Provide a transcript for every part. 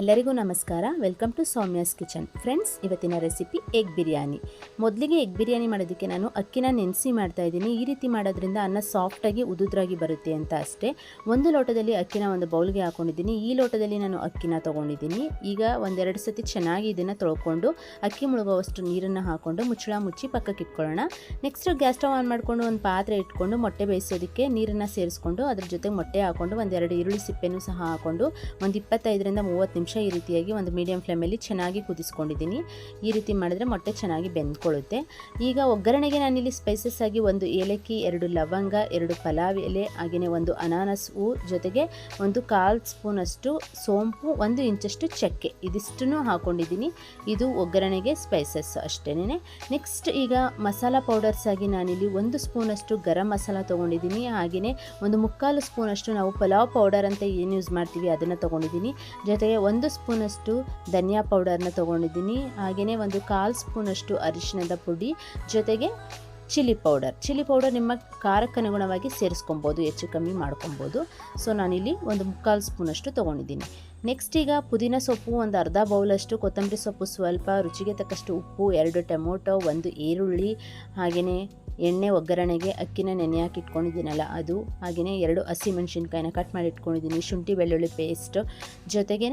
ಎಲ್ಲರಿಗೂ ನಮಸ್ಕಾರ. Welcome to Soumya's kitchen friends ಇವತ್ತಿನ ರೆಸಿಪಿ ಎಗ್ ಬಿರಿಯಾನಿ ಮೊದಲಿಗೆ ಎಗ್ ಬಿರಿಯಾನಿ ಮಾಡೋದಕ್ಕೆ ನಾನು ಅಕ್ಕಿನ ನೆನೆಸಿ ಮಾಡ್ತಾ ಇದ್ದೀನಿ. ಈ ರೀತಿ ಮಾಡೋದ್ರಿಂದ ಅನ್ನ ಸಾಫ್ಟಾಗಿ ಉದುದ್ರಾಗಿ ಬರುತ್ತೆ ಅಂತ ಅಷ್ಟೇ. ಒಂದು ಲೋಟದಲ್ಲಿ ಅಕ್ಕಿನ ಒಂದು ಬೌಲ್ಗೆ ಹಾಕೊಂಡಿದ್ದೀನಿ. ಈ ಲೋಟದಲ್ಲಿ ನಾನು ಅಕ್ಕಿನ ತೊಗೊಂಡಿದ್ದೀನಿ. ಈಗ ಒಂದೆರಡು ಸತಿ ಚೆನ್ನಾಗಿ ಇದನ್ನು ತೊಳ್ಕೊಂಡು, ಅಕ್ಕಿ ಮುಳುಗುವಷ್ಟು ನೀರನ್ನು ಹಾಕ್ಕೊಂಡು ಮುಚ್ಚಳ ಮುಚ್ಚಿ ಪಕ್ಕಕ್ಕೆ ಇಟ್ಕೊಳ್ಳೋಣ. ನೆಕ್ಸ್ಟ್ ಗ್ಯಾಸ್ ಸ್ಟವ್ ಆನ್ ಮಾಡಿಕೊಂಡು ಒಂದು ಪಾತ್ರೆ ಇಟ್ಕೊಂಡು ಮೊಟ್ಟೆ ಬೇಯಿಸೋದಕ್ಕೆ ನೀರನ್ನು ಸೇರಿಸ್ಕೊಂಡು, ಅದ್ರ ಜೊತೆ ಮೊಟ್ಟೆ ಹಾಕ್ಕೊಂಡು ಒಂದೆರಡು ಈರುಳ್ಳಿ ಸಿಪ್ಪೆನೂ ಸಹ ಹಾಕ್ಕೊಂಡು ಒಂದು ಇಪ್ಪತ್ತೈದರಿಂದ ಮೂವತ್ತು ನಿಮಿಷ ಈ ರೀತಿಯಾಗಿ ಒಂದು ಮೀಡಿಯಂ ಫ್ಲೇಮಲ್ಲಿ ಚೆನ್ನಾಗಿ ಕುದಿಸ್ಕೊಂಡಿದ್ದೀನಿ. ಈ ರೀತಿ ಮಾಡಿದ್ರೆ ಮೊಟ್ಟೆ ಚೆನ್ನಾಗಿ ಬೆಂದ್ಕೊಳ್ಳುತ್ತೆ. ಈಗ ಒಗ್ಗರಣೆಗೆ ನಾನಿಲ್ಲಿ ಸ್ಪೈಸಸ್ ಆಗಿ ಒಂದು ಏಲಕ್ಕಿ, ಎರಡು ಲವಂಗ, ಎರಡು ಪಲಾವ್ ಎಲೆ ಹಾಗೆಯೇ ಒಂದು ಅನಾನಸ್ ಹೂ, ಜೊತೆಗೆ ಒಂದು ಕಾಲು ಸ್ಪೂನಷ್ಟು ಸೋಂಪು, ಒಂದು ಇಂಚಷ್ಟು ಚಕ್ಕೆ. ಇದಿಷ್ಟನ್ನು ಹಾಕ್ಕೊಂಡಿದ್ದೀನಿ ಇದು ಒಗ್ಗರಣೆಗೆ ಸ್ಪೈಸಸ್ ಅಷ್ಟೇ ನೆಕ್ಸ್ಟ್ ಈಗ ಮಸಾಲ ಪೌಡರ್ಸ್ ಆಗಿ ನಾನಿಲ್ಲಿ ಒಂದು ಸ್ಪೂನಷ್ಟು ಗರಂ ಮಸಾಲ ತೊಗೊಂಡಿದ್ದೀನಿ. ಹಾಗೆಯೇ ಒಂದು ಮುಕ್ಕಾಲು ಸ್ಪೂನಷ್ಟು ನಾವು ಪಲಾವ್ ಪೌಡರ್ ಅಂತ ಏನು ಯೂಸ್ ಮಾಡ್ತೀವಿ ಅದನ್ನು ತೊಗೊಂಡಿದ್ದೀನಿ. ಜೊತೆಗೆ ಒಂದು ಸ್ಪೂನಷ್ಟು ಧನಿಯಾ ಪೌಡರ್ನ ತೊಗೊಂಡಿದ್ದೀನಿ. ಹಾಗೆಯೇ ಒಂದು ಕಾಲು ಸ್ಪೂನಷ್ಟು ಅರಿಶಿಣದ ಪುಡಿ, ಜೊತೆಗೆ ಚಿಲ್ಲಿ ಪೌಡರ್. ಚಿಲ್ಲಿ ಪೌಡರ್ ನಿಮ್ಮ ಖಾರಕ್ಕನುಗುಣವಾಗಿ ಸೇರಿಸ್ಕೊಬೋದು, ಹೆಚ್ಚು ಕಮ್ಮಿ ಮಾಡ್ಕೊಬೋದು. ಸೊ, ನಾನಿಲ್ಲಿ ಒಂದು ಮುಕ್ಕಾಲು ಸ್ಪೂನಷ್ಟು ತೊಗೊಂಡಿದ್ದೀನಿ. ನೆಕ್ಸ್ಟ್ ಈಗ ಪುದೀನ ಸೊಪ್ಪು, ಒಂದು ಅರ್ಧ ಬೌಲಷ್ಟು ಕೊತ್ತಂಬರಿ ಸೊಪ್ಪು, ಸ್ವಲ್ಪ ರುಚಿಗೆ ತಕ್ಕಷ್ಟು ಉಪ್ಪು, ಎರಡು ಟೊಮೊಟೊ, ಒಂದು ಈರುಳ್ಳಿ ಹಾಗೆಯೇ ಎಣ್ಣೆ ಒಗ್ಗರಣೆಗೆ ಅಕ್ಕಿನ ನೆನೆ ಹಾಕಿ ಇಟ್ಕೊಂಡಿದ್ದೀನಲ್ಲ ಅದು ಹಾಗೆಯೇ ಎರಡು ಹಸಿಮೆಣ್ಸಿನ್ಕಾಯಿನ ಕಟ್ ಮಾಡಿ ಇಟ್ಕೊಂಡಿದ್ದೀನಿ ಶುಂಠಿ, ಬೆಳ್ಳುಳ್ಳಿ ಪೇಸ್ಟ್ ಜೊತೆಗೇ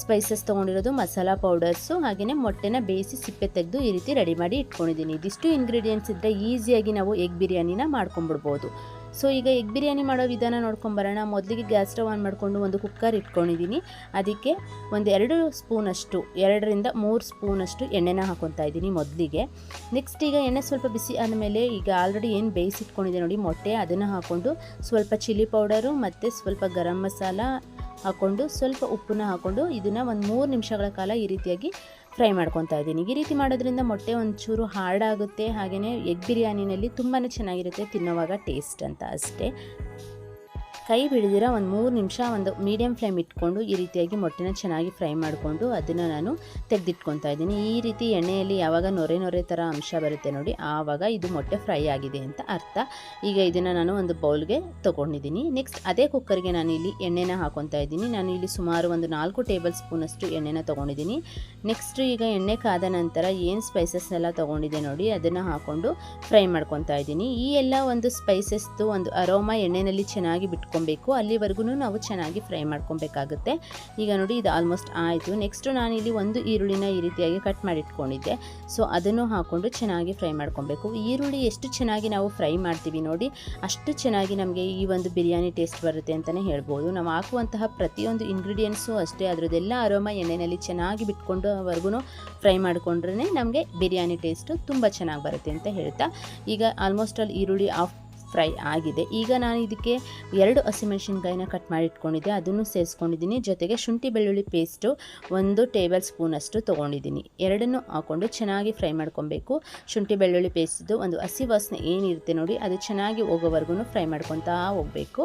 ಸ್ಪೈಸಸ್ ತೊಗೊಂಡಿರೋದು, ಮಸಾಲ ಪೌಡರ್ಸು ಹಾಗೆಯೇ ಮೊಟ್ಟೆನ ಬೇಯಿಸಿ ಸಿಪ್ಪೆ ತೆಗೆದು ಈ ರೀತಿ ರೆಡಿ ಮಾಡಿ ಇಟ್ಕೊಂಡಿದ್ದೀನಿ. ಇದಿಷ್ಟು ಇಂಗ್ರೀಡಿಯೆಂಟ್ಸ್ ಇದ್ದರೆ ಈಸಿಯಾಗಿ ನಾವು ಎಗ್ ಬಿರಿಯಾನಿನ ಮಾಡ್ಕೊಂಬಿಡ್ಬೋದು ಸೊ ಈಗ ಎಗ್ ಬಿರಿಯಾನಿ ಮಾಡೋ ವಿಧಾನ ನೋಡ್ಕೊಂಬರೋಣ ಮೊದಲಿಗೆ ಗ್ಯಾಸ್ ಸ್ಟವ್ ಆನ್ ಮಾಡಿಕೊಂಡು ಒಂದು ಕುಕ್ಕರ್ ಇಟ್ಕೊಂಡಿದ್ದೀನಿ ಅದಕ್ಕೆ ಒಂದು ಎರಡು ಸ್ಪೂನಷ್ಟು, ಎರಡರಿಂದ ಮೂರು ಸ್ಪೂನಷ್ಟು ಎಣ್ಣೆನ ಹಾಕೊತಾ ಇದ್ದೀನಿ ಮೊದಲಿಗೆ. ನೆಕ್ಸ್ಟ್ ಈಗ ಎಣ್ಣೆ ಸ್ವಲ್ಪ ಬಿಸಿ ಆದಮೇಲೆ ಈಗ ಆಲ್ರೆಡಿ ಏನು ಬೇಯಿಸಿಟ್ಕೊಂಡಿದೆ ನೋಡಿ, ಮೊಟ್ಟೆ ಅದನ್ನು ಹಾಕ್ಕೊಂಡು ಸ್ವಲ್ಪ ಚಿಲ್ಲಿ ಪೌಡರು ಮತ್ತು ಸ್ವಲ್ಪ ಗರಂ ಮಸಾಲ ಹಾಕ್ಕೊಂಡು ಸ್ವಲ್ಪ ಉಪ್ಪನ್ನ ಹಾಕ್ಕೊಂಡು ಇದನ್ನು ಒಂದು ಮೂರು ನಿಮಿಷಗಳ ಕಾಲ ಈ ರೀತಿಯಾಗಿ ಫ್ರೈ ಮಾಡ್ಕೊತಾ ಇದ್ದೀನಿ. ಈ ರೀತಿ ಮಾಡೋದ್ರಿಂದ ಮೊಟ್ಟೆ ಒಂಚೂರು ಹಾರ್ಡಾಗುತ್ತೆ ಹಾಗೆಯೇ ಎಗ್ ಬಿರಿಯಾನಿನಲ್ಲಿ ತುಂಬಾ ಚೆನ್ನಾಗಿರುತ್ತೆ ತಿನ್ನುವಾಗ ಟೇಸ್ಟ್ ಅಂತ ಅಷ್ಟೇ. ಕೈ ಬಿಡಿದಿರ ಒಂದು ಮೂರು ನಿಮಿಷ ಒಂದು ಮೀಡಿಯಮ್ ಫ್ಲೇಮ್ ಇಟ್ಕೊಂಡು ಈ ರೀತಿಯಾಗಿ ಮೊಟ್ಟೆನ ಚೆನ್ನಾಗಿ ಫ್ರೈ ಮಾಡಿಕೊಂಡು ಅದನ್ನು ನಾನು ತೆಗೆದಿಟ್ಕೊತಾ ಇದ್ದೀನಿ. ಈ ರೀತಿ ಎಣ್ಣೆಯಲ್ಲಿ ಯಾವಾಗ ನೊರೆ ನೊರೆ ಥರ ಅಂಶ ಬರುತ್ತೆ ನೋಡಿ, ಆವಾಗ ಇದು ಮೊಟ್ಟೆ ಫ್ರೈ ಆಗಿದೆ ಅಂತ ಅರ್ಥ. ಈಗ ಇದನ್ನು ನಾನು ಒಂದು ಬೌಲ್ಗೆ ತೊಗೊಂಡಿದ್ದೀನಿ. ನೆಕ್ಸ್ಟ್ ಅದೇ ಕುಕ್ಕರ್ಗೆ ನಾನು ಇಲ್ಲಿ ಎಣ್ಣೆನ ಹಾಕೊತಾ ಇದ್ದೀನಿ. ನಾನು ಇಲ್ಲಿ ಸುಮಾರು ಒಂದು ನಾಲ್ಕು ಟೇಬಲ್ ಸ್ಪೂನಷ್ಟು ಎಣ್ಣೆನ ತೊಗೊಂಡಿದ್ದೀನಿ. ನೆಕ್ಸ್ಟ್ ಈಗ ಎಣ್ಣೆ ಕಾದ ನಂತರ ಏನು ಸ್ಪೈಸಸ್ ಎಲ್ಲ ತೊಗೊಂಡಿದೆ ನೋಡಿ, ಅದನ್ನು ಹಾಕ್ಕೊಂಡು ಫ್ರೈ ಮಾಡ್ಕೊತಾ ಇದ್ದೀನಿ. ಈ ಎಲ್ಲ ಒಂದು ಸ್ಪೈಸಸ್ದು ಒಂದು ಅರೋಮಾ ಎಣ್ಣೆಯಲ್ಲಿ ಚೆನ್ನಾಗಿ ಬಿಟ್ಕೊಂಡು ಮಾಡ್ಕೊಬೇಕು. ಅಲ್ಲಿವರೆಗೂ ನಾವು ಚೆನ್ನಾಗಿ ಫ್ರೈ ಮಾಡ್ಕೊಬೇಕಾಗುತ್ತೆ. ಈಗ ನೋಡಿ ಇದು ಆಲ್ಮೋಸ್ಟ್ ಆಯಿತು. ನೆಕ್ಸ್ಟು ಇಲ್ಲಿ ಒಂದು ಈರುಳ್ಳಿನ ಈ ರೀತಿಯಾಗಿ ಕಟ್ ಮಾಡಿಟ್ಕೊಂಡಿದ್ದೆ. ಸೊ ಅದನ್ನು ಹಾಕ್ಕೊಂಡು ಚೆನ್ನಾಗಿ ಫ್ರೈ ಮಾಡ್ಕೊಬೇಕು. ಈರುಳ್ಳಿ ಎಷ್ಟು ಚೆನ್ನಾಗಿ ನಾವು ಫ್ರೈ ಮಾಡ್ತೀವಿ ನೋಡಿ, ಅಷ್ಟು ಚೆನ್ನಾಗಿ ನಮಗೆ ಈ ಒಂದು ಬಿರಿಯಾನಿ ಟೇಸ್ಟ್ ಬರುತ್ತೆ ಅಂತಲೇ ಹೇಳ್ಬೋದು. ನಾವು ಹಾಕುವಂತಹ ಪ್ರತಿಯೊಂದು ಇಂಗ್ರೀಡಿಯೆಂಟ್ಸು ಅಷ್ಟೇ ಅದರದೆಲ್ಲ ಅರೋಮ ಎಣ್ಣೆಯಲ್ಲಿ ಚೆನ್ನಾಗಿ ಬಿಟ್ಕೊಂಡು ಅವರೆಗೂ ಫ್ರೈ ಮಾಡಿಕೊಂಡ್ರೆ ನಮಗೆ ಬಿರಿಯಾನಿ ಟೇಸ್ಟು ತುಂಬ ಚೆನ್ನಾಗಿ ಬರುತ್ತೆ ಅಂತ ಹೇಳ್ತಾ. ಈಗ ಆಲ್ಮೋಸ್ಟ್ ಆಲ್ ಈರುಳ್ಳಿ ಆಫ್ ಫ್ರೈ ಆಗಿದೆ. ಈಗ ನಾನು ಇದಕ್ಕೆ ಎರಡು ಹಸಿಮೆಣಸಿನ್ಕಾಯಿನ ಕಟ್ ಮಾಡಿ ಇಟ್ಕೊಂಡಿದ್ದೆ. ಅದನ್ನು ಸೇರಿಸ್ಕೊಂಡಿದ್ದೀನಿ. ಜೊತೆಗೆ ಶುಂಠಿ ಬೆಳ್ಳುಳ್ಳಿ ಪೇಸ್ಟು ಒಂದು ಟೇಬಲ್ ಸ್ಪೂನಷ್ಟು ತೊಗೊಂಡಿದ್ದೀನಿ. ಎರಡನ್ನೂ ಹಾಕ್ಕೊಂಡು ಚೆನ್ನಾಗಿ ಫ್ರೈ ಮಾಡ್ಕೊಬೇಕು. ಶುಂಠಿ ಬೆಳ್ಳುಳ್ಳಿ ಪೇಸ್ಟ್ದು ಒಂದು ಹಸಿ ವಾಸನೆ ಏನಿರುತ್ತೆ ನೋಡಿ, ಅದು ಚೆನ್ನಾಗಿ ಹೋಗೋವರೆಗೂ ಫ್ರೈ ಮಾಡ್ಕೊತಾ ಹೋಗಬೇಕು.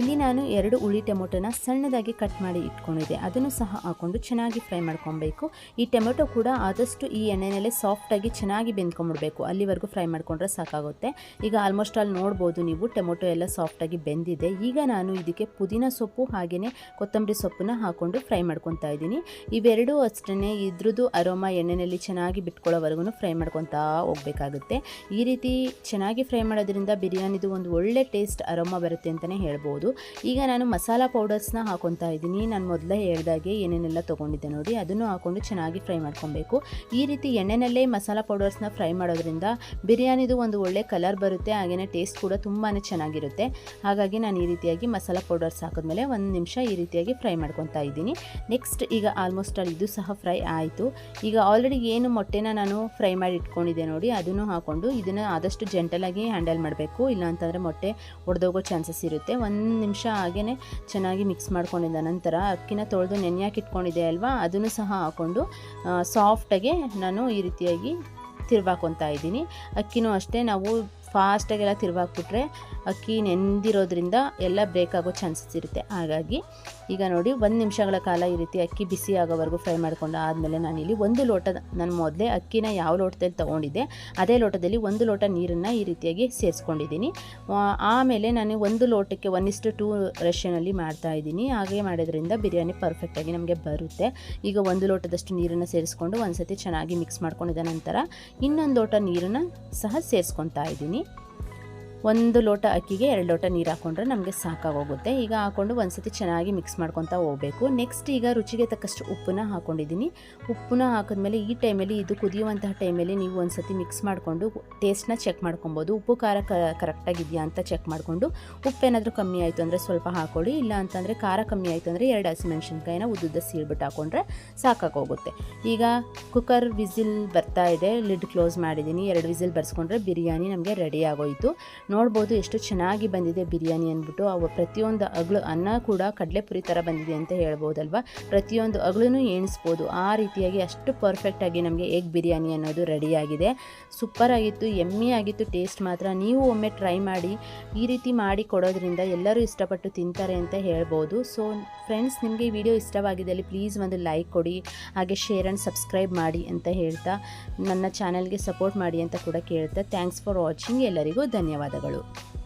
ಇಲ್ಲಿ ನಾನು ಎರಡು ಉಳಿ ಟೊಮೊಟೊನ ಸಣ್ಣದಾಗಿ ಕಟ್ ಮಾಡಿ ಇಟ್ಕೊಂಡಿದ್ದೆ. ಅದನ್ನು ಸಹ ಹಾಕ್ಕೊಂಡು ಚೆನ್ನಾಗಿ ಫ್ರೈ ಮಾಡ್ಕೊಬೇಕು. ಈ ಟೊಮೊಟೊ ಕೂಡ ಆದಷ್ಟು ಈ ಎಣ್ಣೆನಲ್ಲೇ ಸಾಫ್ಟಾಗಿ ಚೆನ್ನಾಗಿ ಬೆಂದ್ಕೊಂಬಿಡಬೇಕು. ಅಲ್ಲಿವರೆಗೂ ಫ್ರೈ ಮಾಡಿಕೊಂಡ್ರೆ ಸಾಕಾಗುತ್ತೆ. ಈಗ ಆಲ್ಮೋಸ್ಟ್ ಅಲ್ಲಿ ನೋಡ್ಬೋದು ನೀವು, ಟೊಮೊಟೊ ಎಲ್ಲ ಸಾಫ್ಟಾಗಿ ಬೆಂದಿದೆ. ಈಗ ನಾನು ಇದಕ್ಕೆ ಪುದೀನ ಸೊಪ್ಪು ಹಾಗೆಯೇ ಕೊತ್ತಂಬರಿ ಸೊಪ್ಪನ್ನ ಹಾಕ್ಕೊಂಡು ಫ್ರೈ ಮಾಡ್ಕೊತಾ ಇದ್ದೀನಿ. ಇವೆರಡೂ ಅಷ್ಟೇ ಇದ್ರದ್ದು ಅರೋಮ ಎಣ್ಣೆಯಲ್ಲಿ ಚೆನ್ನಾಗಿ ಬಿಟ್ಕೊಳ್ಳೋವರೆಗೂ ಫ್ರೈ ಮಾಡ್ಕೊತಾ ಹೋಗಬೇಕಾಗುತ್ತೆ. ಈ ರೀತಿ ಚೆನ್ನಾಗಿ ಫ್ರೈ ಮಾಡೋದ್ರಿಂದ ಬಿರಿಯಾನಿದು ಒಂದು ಒಳ್ಳೆ ಟೇಸ್ಟ್ ಅರೋಮ ಬರುತ್ತೆ ಅಂತಲೇ ಹೇಳ್ಬೋದು. ಈಗ ನಾನು ಮಸಾಲ ಪೌಡರ್ಸ್ನ ಹಾಕೊತಾ ಇದ್ದೀನಿ. ನಾನು ಮೊದಲೇ ಹೇಳ್ದಾಗೆ ಏನೇನೆಲ್ಲ ತೊಗೊಂಡಿದ್ದೆ ನೋಡಿ, ಅದನ್ನು ಹಾಕ್ಕೊಂಡು ಚೆನ್ನಾಗಿ ಫ್ರೈ ಮಾಡ್ಕೊಬೇಕು. ಈ ರೀತಿ ಎಣ್ಣೆನಲ್ಲೇ ಮಸಾಲ ಪೌಡರ್ಸ್ನ ಫ್ರೈ ಮಾಡೋದ್ರಿಂದ ಬಿರಿಯಾನಿದು ಒಂದು ಒಳ್ಳೆ ಕಲರ್ ಬರುತ್ತೆ ಹಾಗೆಯೇ ಟೇಸ್ಟ್ ಕೂಡ ತುಂಬಾ ಚೆನ್ನಾಗಿರುತ್ತೆ. ಹಾಗಾಗಿ ನಾನು ಈ ರೀತಿಯಾಗಿ ಮಸಾಲ ಪೌಡರ್ಸ್ ಹಾಕಿದ್ಮೇಲೆ ಒಂದು ನಿಮಿಷ ಈ ರೀತಿಯಾಗಿ ಫ್ರೈ ಮಾಡ್ಕೊತಾ ಇದ್ದೀನಿ. ನೆಕ್ಸ್ಟ್ ಈಗ ಆಲ್ಮೋಸ್ಟ್ ಅಲ್ಲಿ ಇದು ಸಹ ಫ್ರೈ ಆಯಿತು. ಈಗ ಆಲ್ರೆಡಿ ಏನು ಮೊಟ್ಟೆನ ನಾನು ಫ್ರೈ ಮಾಡಿ ಇಟ್ಕೊಂಡಿದ್ದೆ ನೋಡಿ, ಅದನ್ನು ಹಾಕ್ಕೊಂಡು ಇದನ್ನು ಆದಷ್ಟು ಜೆಂಟಲಾಗಿ ಹ್ಯಾಂಡಲ್ ಮಾಡಬೇಕು. ಇಲ್ಲಾಂತಂದರೆ ಮೊಟ್ಟೆ ಒಡೆದೋಗೋ ಚಾನ್ಸಸ್ ಇರುತ್ತೆ. ಒಂದು ನಿಮಿಷ ಹಾಗೇ ಚೆನ್ನಾಗಿ ಮಿಕ್ಸ್ ಮಾಡ್ಕೊಂಡಿದ್ದ ನಂತರ ಅಕ್ಕಿನ ತೊಳೆದು ನೆನೆಯಾಕೆ ಇಟ್ಕೊಂಡಿದ್ದೆ ಅಲ್ವಾ? ಅದನ್ನು ಸಹ ಹಾಕ್ಕೊಂಡು ಸಾಫ್ಟಾಗೆ ನಾನು ಈ ರೀತಿಯಾಗಿ ತಿರ್ವಾಕೊತಾ ಇದ್ದೀನಿ. ಅಕ್ಕಿನೂ ಅಷ್ಟೇ, ನಾವು ಫಾಸ್ಟಾಗೆಲ್ಲ ತಿರ್ವಾಕ್ಬಿಟ್ರೆ ಅಕ್ಕಿ ನೆಂದಿರೋದ್ರಿಂದ ಎಲ್ಲ ಬ್ರೇಕ್ ಆಗೋ ಚಾನ್ಸಸ್ ಇರುತ್ತೆ. ಹಾಗಾಗಿ ಈಗ ನೋಡಿ ಒಂದು ನಿಮಿಷಗಳ ಕಾಲ ಈ ರೀತಿ ಅಕ್ಕಿ ಬಿಸಿ ಆಗೋವರೆಗೂ ಫ್ರೈ ಮಾಡಿಕೊಂಡು ಆದಮೇಲೆ ನಾನಿಲ್ಲಿ ಒಂದು ಲೋಟ ನಾನು ಮೊದಲೇ ಅಕ್ಕಿನ ಯಾವ ಲೋಟದಲ್ಲಿ ತೊಗೊಂಡಿದ್ದೆ, ಅದೇ ಲೋಟದಲ್ಲಿ ಒಂದು ಲೋಟ ನೀರನ್ನು ಈ ರೀತಿಯಾಗಿ ಸೇರಿಸ್ಕೊಂಡಿದ್ದೀನಿ. ಆಮೇಲೆ ನಾನು ಒಂದು ಲೋಟಕ್ಕೆ ಒನ್ ಇಸ್ಟು ಟೂ ರಷ್ಯನಲ್ಲಿ ಮಾಡ್ತಾ ಇದ್ದೀನಿ. ಹಾಗೆ ಮಾಡೋದ್ರಿಂದ ಬಿರಿಯಾನಿ ಪರ್ಫೆಕ್ಟಾಗಿ ನಮಗೆ ಬರುತ್ತೆ. ಈಗ ಒಂದು ಲೋಟದಷ್ಟು ನೀರನ್ನು ಸೇರಿಸ್ಕೊಂಡು ಒಂದು ಚೆನ್ನಾಗಿ ಮಿಕ್ಸ್ ಮಾಡ್ಕೊಂಡಿದ ನಂತರ ಇನ್ನೊಂದು ಲೋಟ ನೀರನ್ನು ಸಹ ಸೇರಿಸ್ಕೊತಾ ಇದ್ದೀನಿ. ಒಂದು ಲೋಟ ಅಕ್ಕಿಗೆ ಎರಡು ಲೋಟ ನೀರು ಹಾಕ್ಕೊಂಡ್ರೆ ನಮಗೆ ಸಾಕಾಗೋಗುತ್ತೆ. ಈಗ ಹಾಕ್ಕೊಂಡು ಒಂದು ಸತಿ ಚೆನ್ನಾಗಿ ಮಿಕ್ಸ್ ಮಾಡ್ಕೊತಾ ಹೋಗಬೇಕು. ನೆಕ್ಸ್ಟ್ ಈಗ ರುಚಿಗೆ ತಕ್ಕಷ್ಟು ಉಪ್ಪನ್ನ ಹಾಕ್ಕೊಂಡಿದ್ದೀನಿ ಉಪ್ಪನ್ನ ಹಾಕಿದ್ಮೇಲೆ ಈ ಟೈಮಲ್ಲಿ ಇದು ಕುದಿಯುವಂತಹ ಟೈಮಲ್ಲಿ ನೀವು ಒಂದು ಸತಿ ಮಿಕ್ಸ್ ಮಾಡಿಕೊಂಡು ಟೇಸ್ಟ್ನ ಚೆಕ್ ಮಾಡ್ಕೊಬೋದು. ಉಪ್ಪು, ಖಾರ ಕರೆಕ್ಟಾಗಿದೆಯಾ ಅಂತ ಚೆಕ್ ಮಾಡಿಕೊಂಡು ಉಪ್ಪೇನಾದರೂ ಕಮ್ಮಿ ಆಯಿತು ಅಂದರೆ ಸ್ವಲ್ಪ ಹಾಕ್ಕೊಳ್ಳಿ ಇಲ್ಲ ಅಂತಂದರೆ ಖಾರ ಕಮ್ಮಿ ಆಯಿತು ಅಂದರೆ ಎರಡು ಹಸಿಮೆಣ್ಸಿನ್ಕಾಯಿನ ಉದ್ದುದ್ದ ಸೀಳ್ಬಿಟ್ಟು ಹಾಕ್ಕೊಂಡ್ರೆ ಸಾಕಾಗೋಗುತ್ತೆ. ಈಗ ಕುಕ್ಕರ್ ವಿಸಿಲ್ ಬರ್ತಾ ಇದೆ. ಲಿಡ್ ಕ್ಲೋಸ್ ಮಾಡಿದ್ದೀನಿ. ಎರಡು ವಿಸಿಲ್ ಬರ್ಸ್ಕೊಂಡ್ರೆ ಬಿರಿಯಾನಿ ನಮಗೆ ರೆಡಿ ಆಗೋಯಿತು. ನೋಡ್ಬೋದು ಎಷ್ಟು ಚೆನ್ನಾಗಿ ಬಂದಿದೆ ಬಿರಿಯಾನಿ ಅಂದ್ಬಿಟ್ಟು. ಅವು ಪ್ರತಿಯೊಂದು ಅಗಳು ಅನ್ನ ಕೂಡ ಕಡಲೆಪುರಿ ಥರ ಬಂದಿದೆ ಅಂತ ಹೇಳ್ಬೋದಲ್ವ? ಪ್ರತಿಯೊಂದು ಅಗಳೂ ಎಣಿಸ್ಬೋದು. ಆ ರೀತಿಯಾಗಿ ಅಷ್ಟು ಪರ್ಫೆಕ್ಟಾಗಿ ನಮಗೆ ಎಗ್ ಬಿರಿಯಾನಿ ಅನ್ನೋದು ರೆಡಿಯಾಗಿದೆ ಸೂಪರ್ ಆಗಿತ್ತು ಎಮ್ಮಿ ಆಗಿತ್ತು ಟೇಸ್ಟ್ ಮಾತ್ರ. ನೀವು ಒಮ್ಮೆ ಟ್ರೈ ಮಾಡಿ, ಈ ರೀತಿ ಮಾಡಿ ಕೊಡೋದ್ರಿಂದ ಎಲ್ಲರೂ ಇಷ್ಟಪಟ್ಟು ತಿಂತಾರೆ ಅಂತ ಹೇಳ್ಬೋದು. ಸೊ ಫ್ರೆಂಡ್ಸ್ ನಿಮಗೆ ಈ ವಿಡಿಯೋ ಇಷ್ಟವಾಗಿದ್ದಲ್ಲಿ ಪ್ಲೀಸ್ ಒಂದು ಲೈಕ್ ಕೊಡಿ, ಹಾಗೆ ಶೇರ್ ಆ್ಯಂಡ್ ಸಬ್ಸ್ಕ್ರೈಬ್ ಮಾಡಿ ಅಂತ ಹೇಳ್ತಾ ನನ್ನ ಚಾನಲ್ಗೆ ಸಪೋರ್ಟ್ ಮಾಡಿ ಅಂತ ಕೂಡ ಕೇಳ್ತಾ. ಥ್ಯಾಂಕ್ಸ್ ಫಾರ್ ವಾಚಿಂಗ್ ಎಲ್ಲರಿಗೂ ಧನ್ಯವಾದಗಳು.